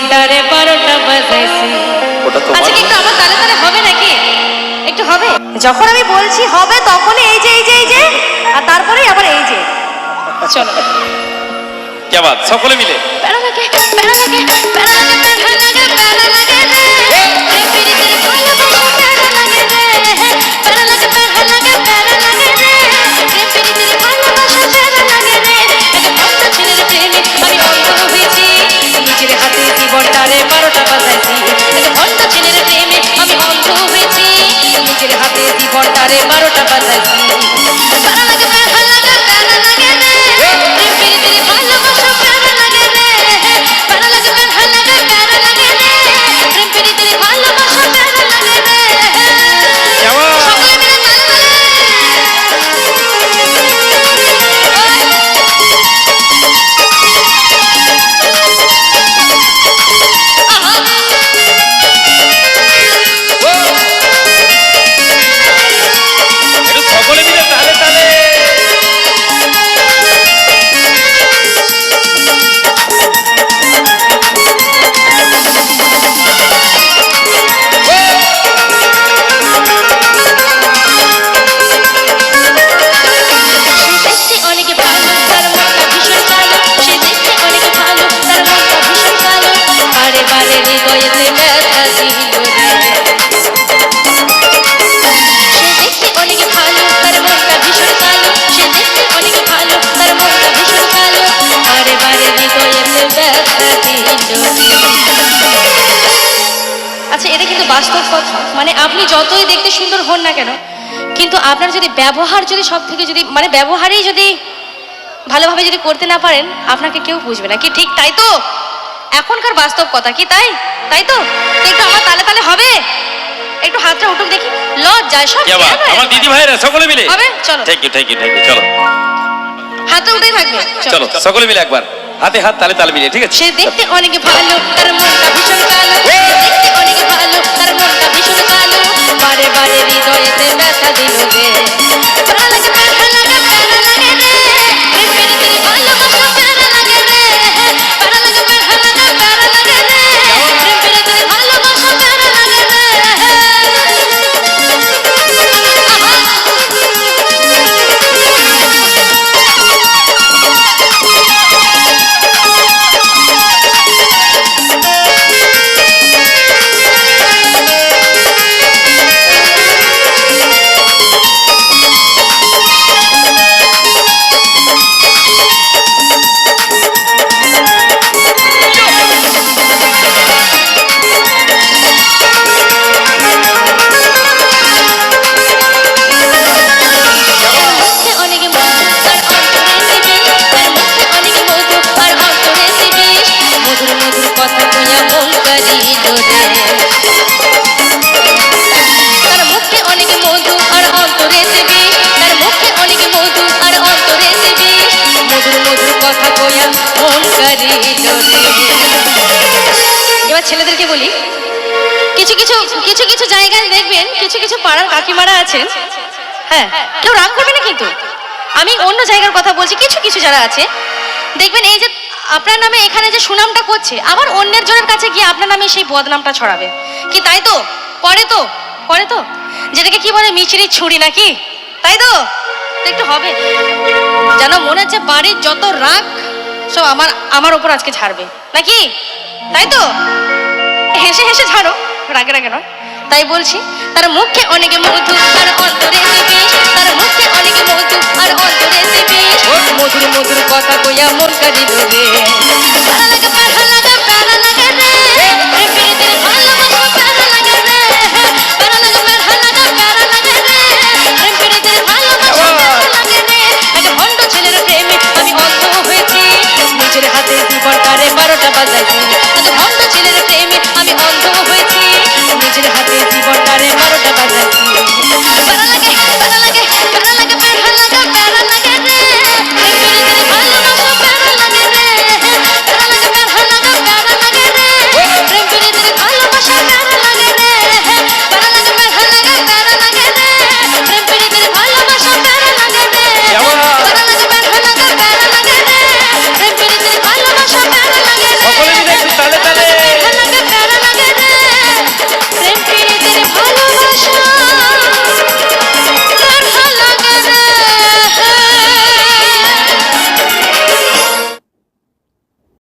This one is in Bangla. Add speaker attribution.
Speaker 1: জীবনটারে বারোটা বাজাইছি। আচ্ছা কিন্তু আমার তালে তালে হবে নাকি? একটু হবে। যখন আমি বলছি হবে তখনই এই যে এই যে এই যে আর তারপরেই আবার এই যে। চলো।
Speaker 2: কে বাত সকলে মিলে।
Speaker 1: প্যারা লাগে প্যারা লাগে প্যারা বাস্তব কথা মানে আপনি যতই দেখতে সুন্দর হন না কেন কিন্তু আপনার যদি ব্যবহার যদি সব থেকে যদি মানে ব্যবহারেই যদি ভালোভাবে যদি করতে না পারেন আপনাকে কেউ বুঝবে না। কি ঠিক তাই তো? এখনকার বাস্তব কথা কি তাই? তাই তো? একটু আমার তালে তালে হবে? একটু হাতটা উঠুক দেখি। লজ্জায় সব
Speaker 2: আমার। দিদি ভাইরা সকলে মিলে?
Speaker 1: হবে? চলো।
Speaker 2: Thank you thank you thank you চলো।
Speaker 1: হাতটা উঠেই থাকবে।
Speaker 2: চলো। সকলে মিলে একবার। হাতে হাত তালে তালে মিলে ঠিক আছে?
Speaker 1: সে দেখতে অনেক ভালো। তার মনটা ভীষণ কালো বারে বারে হৃদয়েতে ব্যথা দিল রে এবার ছেলেদেরকে বলি, কিছু কিছু কিছু কিছু জায়গায় দেখবেন, কিছু কিছু পাড়ার কাকিমারা আছেন। হ্যাঁ কেউ রাগ করবে না কিন্তু। আমি অন্য জায়গার কথা বলছি, কিছু কিছু যারা আছে, দেখবেন এই যে আপনার নামে এখানে যে সুনামটা করছে, আবার অন্যের জনের কাছে গিয়ে আপনার নামে সেই বদনামটা ছড়াবে। কি তাই তো? করে তো করে তো। যেটাকে কি বলে মিচিরি ছুরি নাকি? তাই তো? একটু হবে। যেন মনে হচ্ছে বাড়ির যত রাগ সব আমার আমার ওপর আজকে ছাড়বে নাকি? তাই তো? হেসে হেসে ছাড়ো রাগে রাগে নয়। তাই বলছি তার মুখে অনেকে মধু আর অন্তরে বিষ তার মুখে অনেকে মধু আর অন্তরে বিষ মধুর মধুর কথা কইয়া মন লাগে